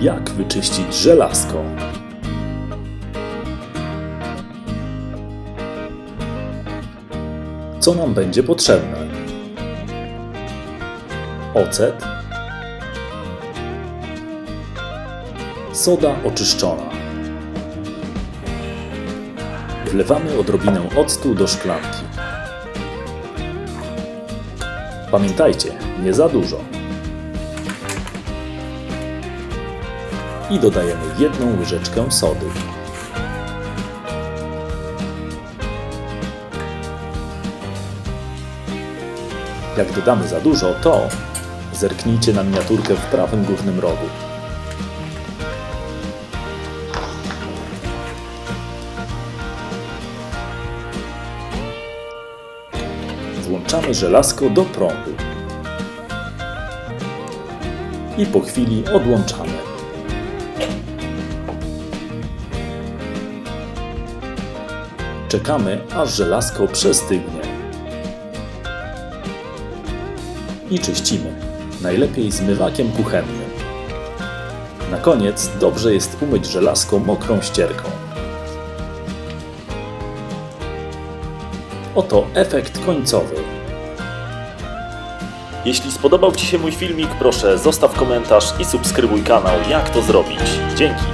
Jak wyczyścić żelazko? Co nam będzie potrzebne? Ocet, soda oczyszczona. Wlewamy odrobinę octu do szklanki. Pamiętajcie, nie za dużo. I dodajemy jedną łyżeczkę sody. Jak dodamy za dużo, to zerknijcie na miniaturkę w prawym górnym rogu. Włączamy żelazko do prądu. I po chwili odłączamy. Czekamy, aż żelazko przestygnie. I czyścimy. Najlepiej zmywakiem kuchennym. Na koniec dobrze jest umyć żelazko mokrą ścierką. Oto efekt końcowy. Jeśli spodobał Ci się mój filmik, proszę zostaw komentarz i subskrybuj kanał Jak to zrobić. Dzięki.